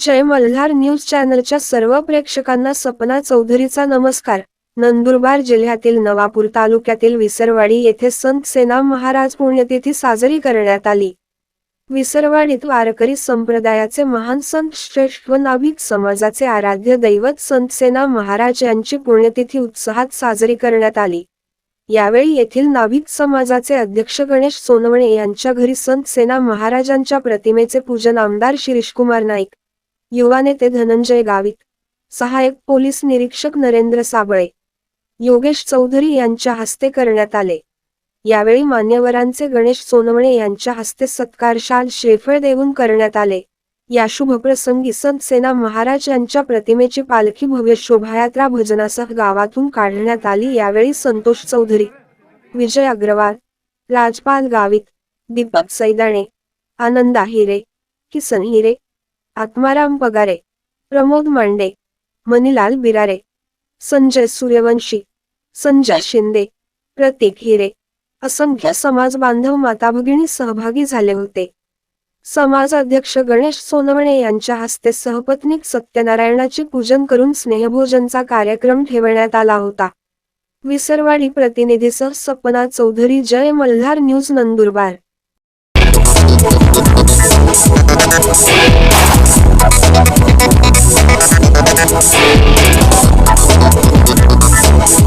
जय Malhar news चॅनलच्या सर्व प्रेक्षकांना सपना चौधरीचा नमस्कार. नंदुरबार जिल्ह्यातील नवापूर तालुक्यातील विसरवाडी येथे संत सेना महाराज पुण्यतिथी साजरी करण्यात आली. विसरवाडीत वारकरी संप्रदायाचे महान संत श्रेष्ठ व नाभिक समाजाचे आराध्य दैवत संत सेना महाराज यांची पुण्यतिथी उत्साहात साजरी करण्यात आली. यावेळी येथील नाभिक समाजाचे अध्यक्ष गणेश सोनवणे यांच्या घरी संत सेना महाराजांच्या प्रतिमेचे पूजन आमदार शिरीषकुमार नाईक युवा नेते धनंजय गावित सहायक पोलीस निरीक्षक नरेंद्र साबळे योगेश चौधरी यांच्या हस्ते करण्यात आले. यावेळी मान्यवरांचे गणेश सोनवणे यांच्या हस्ते सत्कार शाल श्रीफळ देऊन करण्यात आले. या शुभप्रसंगी संत सेना महाराज यांच्या प्रतिमेची पालखी भव्य शोभायात्रा भजनासह गावातून काढण्यात आली. यावेळी संतोष चौधरी विजय अग्रवाल राजपाल गावित दीपक सैदाणे आनंदा हिरे किसन हिरे आत्माराम पगारे प्रमोद मांडे मनीलाल बिरारे संजय सूर्यवंशी संजय शिंदे प्रतीक हिरे असंख्य समाज बांधव माता भगिनी सहभागी झाले होते. समाज अध्यक्ष गणेश सोनवणे यांच्या हस्ते सहपत्नीक सत्यनारायणाचे पूजन करून स्नेहभोजनचा कार्यक्रम ठेवण्यात आला होता. विसरवाडी प्रतिनिधीसह सपना चौधरी जय मल्हार न्यूज नंदुरबार.